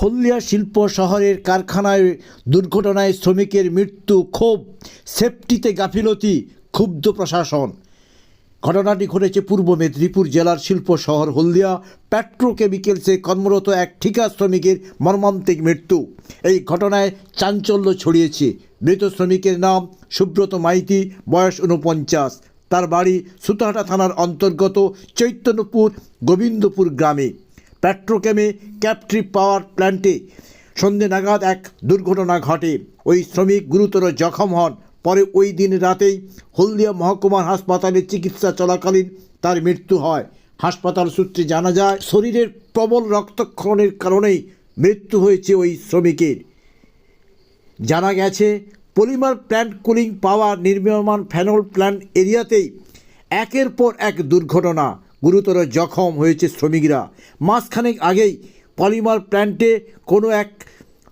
হলদিয়া শিল্প শহরের কারখানায় দুর্ঘটনায় শ্রমিকের মৃত্যু, ক্ষোভ, সেফটিতে গাফিলতি, ক্ষুব্ধ প্রশাসন। ঘটনাটি ঘটেছে পূর্ব মেদিনীপুর জেলার শিল্প শহর হলদিয়া। পেট্রোকেমিক্যালসে কর্মরত এক ঠিকা শ্রমিকের মর্মান্তিক মৃত্যু। এই ঘটনায় চাঞ্চল্য ছড়িয়েছে। মৃত শ্রমিকের নাম সুব্রত মাইতি, বয়স উনপঞ্চাশ তার বাড়ি সুতাহাটা থানার অন্তর্গত চৈতন্যপুর গোবিন্দপুর গ্রামে। পেট্রোকেমে ক্যাপট্রি পাওয়ার প্ল্যান্টে সন্ধে নাগাদ এক দুর্ঘটনা ঘটে। ওই শ্রমিক গুরুতর জখম হন। পরে ওই দিন রাতেই হলদিয়া মহকুমার হাসপাতালে চিকিৎসা চলাকালীন তার মৃত্যু হয়। হাসপাতাল সূত্রে জানা যায়, শরীরের প্রবল রক্তক্ষরণের কারণেই মৃত্যু হয়েছে ওই শ্রমিকের। জানা গেছে, পলিমার প্ল্যান্ট কুলিং পাওয়ার নির্মীয়মান ফেনল প্ল্যান্ট এরিয়াতেই একের পর এক দুর্ঘটনা। গুরুতর জখম হয়েছে শ্রমিকরা। মাসখানেক আগেই পলিমার প্ল্যান্টে কোনো এক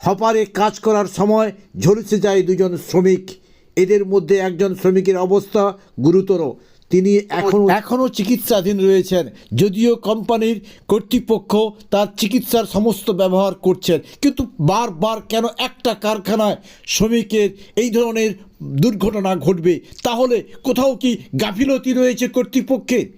হপারে কাজ করার সময় ঝলসে যায় দুজন শ্রমিক। এদের মধ্যে একজন শ্রমিকের অবস্থা গুরুতর। তিনি এখন এখনও চিকিৎসাধীন রয়েছেন, যদিও কোম্পানির কর্তৃপক্ষ তার চিকিৎসার সমস্ত ব্যবহার করছেন। কিন্তু বারবার কেন একটা কারখানায় শ্রমিকের এই ধরনের দুর্ঘটনা ঘটবে? তাহলে কোথাও কি গাফিলতি রয়েছে কর্তৃপক্ষের?